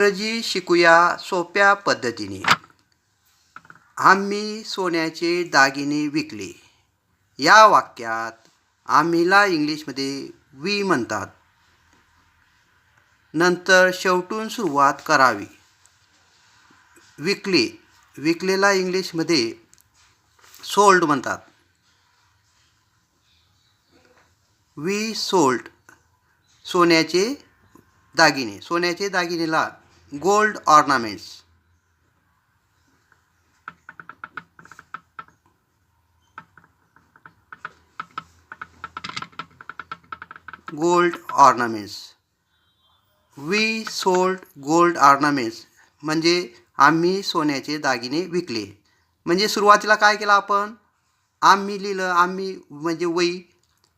इंग्रजी शिकूया सोप्या पद्धतीने. आम्ही सोन्याचे दागिने विकले. या वाक्यात आम्हीला इंग्लिशमध्ये वी म्हणतात. नंतर शेवटून सुरुवात करावी. विकले. विकलेला इंग्लिशमध्ये सोल्ड म्हणतात. वी सोल्ड सोन्याचे दागिने. सोन्याचे दागिनेला gold ornaments. Gold ornaments. We sold gold ornaments. म्हणजे आम्ही सोन्याचे दागिने विकले. म्हणजे सुरुवातीला काय केलं आपण? आम्ही लिहिलं आम्ही म्हणजे वही.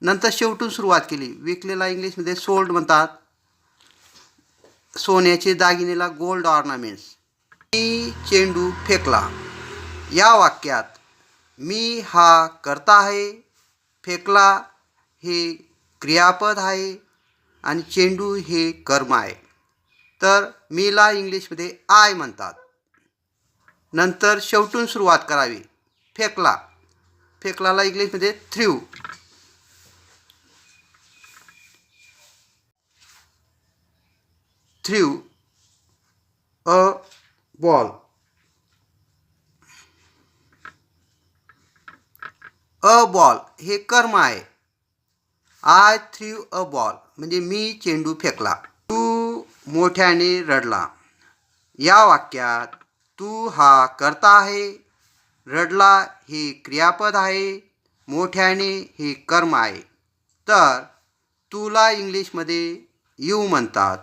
नंतर शेवटून सुरुवात केली. विकलेला इंग्लिशमध्ये सोल्ड म्हणतात. सोन्याचे दागिनेला गोल्ड ऑर्नामेंट्स. मी चेंडू फेकला. या वाक्यात मी हा करता आहे फेकला हे क्रियापद आहे आणि चेंडू हे कर्म आहे. तर मीला इंग्लिशमध्ये आय म्हणतात. नंतर शेवटून सुरुवात करावी. फेकला. फेकलाला इंग्लिशमध्ये threw threw a ball a ball हे कर्म आहे. आय थ्रू अ बॉल म्हणजे मी चेंडू फेकला. तू मोठ्याने रडला. या वाक्यात तू हा करता आहे. रडला हे क्रियापद आहे. मोठ्याने हे कर्म आहे. तर तुला इंग्लिशमध्ये यू म्हणतात.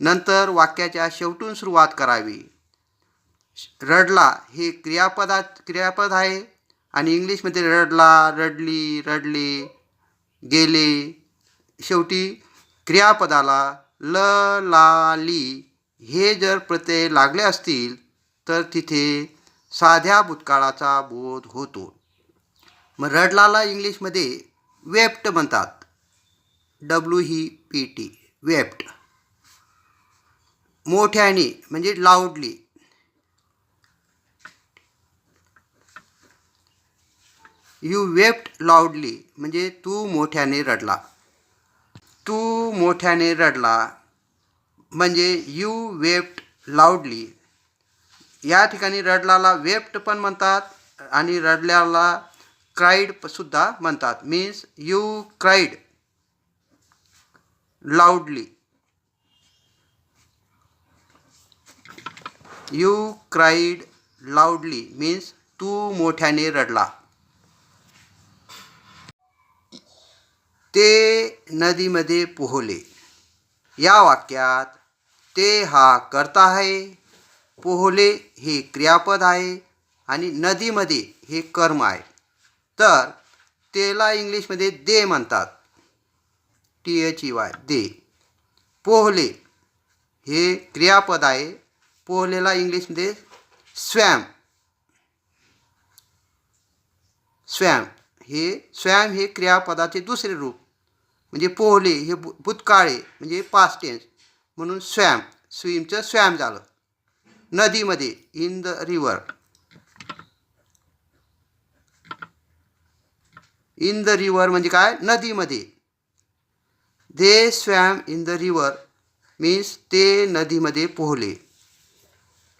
नंतर वाक्याच्या शेवटून सुरुवात करावी. रडला हे क्रियापदात क्रियापद आहे आणि इंग्लिशमध्ये रडला रडली रडले गेले. शेवटी क्रियापदाला ल ला ली हे जर प्रत्यय लागले असतील तर तिथे साध्या भूतकाळाचा बोध होतो. मग रडलाला इंग्लिशमध्ये वेप्ट म्हणतात. W E P T wept. मोठ्याने म्हणजे लाऊडली यू वेप्ट लाऊडली म्हणजे तू मोठ्याने रडला. तू मोठ्याने रडला म्हणजे यू वेप्ट लाऊडली या ठिकाणी रडलाला वेप्ट पण म्हणतात आणि रडल्याला क्राईड सुद्धा म्हणतात. Means you cried loudly you cried loudly means तू मोठ्याने रडला. ते नदीमध्ये पोहले. या वाक्यात ते हा करता आहे पोहले हे क्रियापद आहे आणि नदीमध्ये हे कर्म आहे. तर तेला इंग्लिशमध्ये दे म्हणतात. T H E Y they. पोहले हे क्रियापद आहे पोहलेला इंग्लिशमध्ये स्वॅम स्वॅम हे स्वॅम हे क्रियापदाचे दुसरे रूप. म्हणजे पोहले हे भु भूतकाळे म्हणजे पास्ट टेन्स म्हणून स्वॅम स्विमचं स्वॅम झालं. नदीमध्ये in the river in the river म्हणजे काय? नदीमध्ये. They swam in the river means ते नदीमध्ये पोहले.